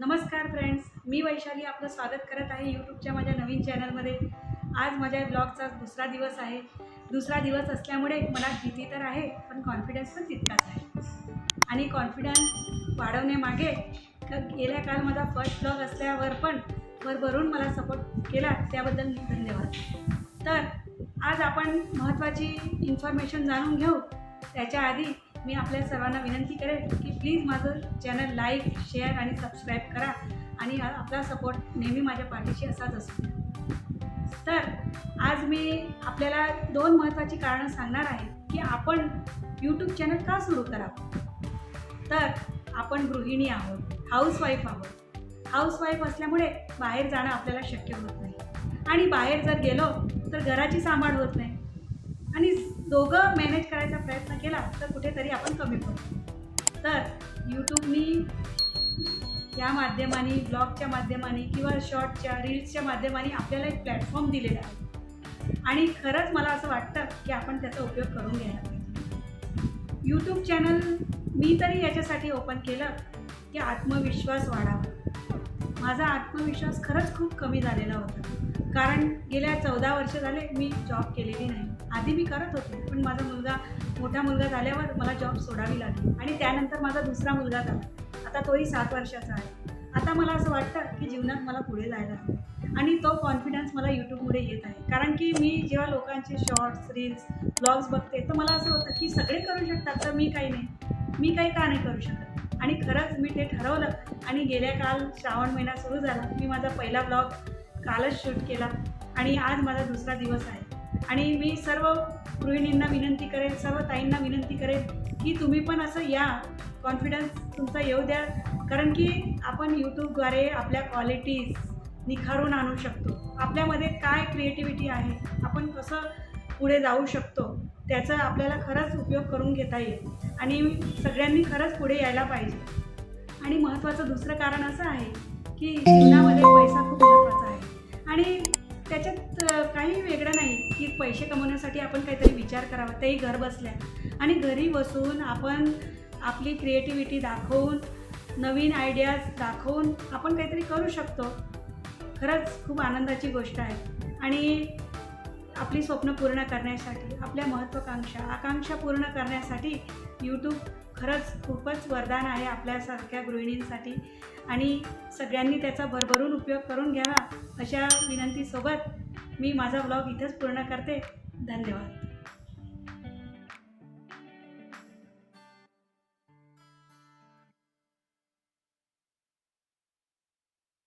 नमस्कार फ्रेंड्स मी वैशाली आपलं स्वागत करत आहे यूट्यूबच्या माझ्या नवीन चॅनलमध्ये आज माझ्या ब्लॉगचा दुसरा दिवस आहे. दुसरा दिवस असल्यामुळे मला भीती तर आहे पण कॉन्फिडन्स पण तितकाच आहे. आणि कॉन्फिडन्स वाढवण्यामागे गेल्या काल माझा फर्स्ट ब्लॉग असल्यावर पण भरभरून मला सपोर्ट केला त्याबद्दल धन्यवाद. तर आज आपण महत्त्वाची इन्फॉर्मेशन जाणून घेऊ. त्याच्या आधी मी आपल्या सर्वांना विनंती करेन की प्लीज माझं चॅनल लाईक शेअर आणि सबस्क्राईब करा आणि आपला सपोर्ट नेहमी माझ्या पाठीशी असाच असतो तर आज मी आपल्याला दोन महत्त्वाची कारणं सांगणार आहे की आपण यूट्यूब चॅनल का सुरू करावं? तर आपण गृहिणी आहोत हाऊसवाईफ आहोत. हाऊसवाईफ असल्यामुळे बाहेर जाणं आपल्याला शक्य होत नाही. आणि बाहेर जर गेलो तर घराची सांभाळ होत नाही. आणि दोघं मॅनेज करायचा प्रयत्न केला तर कुठेतरी आपण कमी पडतो तर यूट्यूबनी या माध्यमाने ब्लॉगच्या माध्यमाने किंवा शॉर्टच्या रील्सच्या माध्यमाने आपल्याला एक प्लॅटफॉर्म दिलेला आहे. आणि खरंच मला असं वाटतं की आपण त्याचा उपयोग करून घ्यायला पाहिजे. यूट्यूब चॅनल मी तरी याच्यासाठी ओपन केलं की आत्मविश्वास वाढावा. माझा आत्मविश्वास खरंच खूप कमी झालेला होता. कारण गेल्या चौदा वर्ष झाले मी जॉब केलेली नाही. आधी मी करत होते पण माझा मुलगा मोठा मुलगा झाल्यावर मला जॉब सोडावी लागली आणि त्यानंतर माझा दुसरा मुलगा झाला. आता तोही सात वर्षाचा आहे. आता मला असं वाटतं की जीवनात मला पुढे जायला हवं आणि तो कॉन्फिडन्स मला यूट्यूबमुळे येत आहे. कारण की मी जेव्हा लोकांचे शॉर्ट्स रील्स ब्लॉग्स बघते तर मला असं होतं की सगळे करू शकतात तर मी काही नाही. मी काही का नाही करू शकत? आणि खरंच मी ते ठरवलं आणि गेल्या काल श्रावण महिना सुरू झाला. मी माझा पहिला ब्लॉग कालच शूट केला. आणि आज माझा दुसरा दिवस आहे. आणि मी सर्व गृहिणींना विनंती करेन सर्व ताईंना विनंती करेन की तुम्ही पण असं या. कॉन्फिडन्स तुमचा येऊ द्या. कारण की आपण यूट्यूबद्वारे आपल्या क्वालिटीज निखारून आणू शकतो. आपल्यामध्ये काय क्रिएटिव्हिटी आहे आपण कसं पुढे जाऊ शकतो त्याचा आपल्याला खरंच उपयोग करून घेता येईल. आणि सगळ्यांनी खरंच पुढे यायला पाहिजे. आणि महत्त्वाचं दुसरं कारण असं आहे की पैसे कमवण्यासाठी आपण काहीतरी विचार करावा. तेही घर बसल्या. आणि घरी बसून आपण आपली क्रिएटिव्हिटी दाखवून नवीन आयडियाज दाखवून आपण काहीतरी करू शकतो. खरंच खूप आनंदाची गोष्ट आहे. आणि आपली स्वप्न पूर्ण करण्यासाठी आपल्या महत्त्वाकांक्षा आकांक्षा पूर्ण करण्यासाठी यूट्यूब खरंच खूपच वरदान आहे आपल्यासारख्या गृहिणींसाठी. आणि सगळ्यांनी त्याचा भरभरून उपयोग करून घ्यावा अशा विनंतीसोबत मी माझा ब्लॉग इथंच पूर्ण करते. धन्यवाद.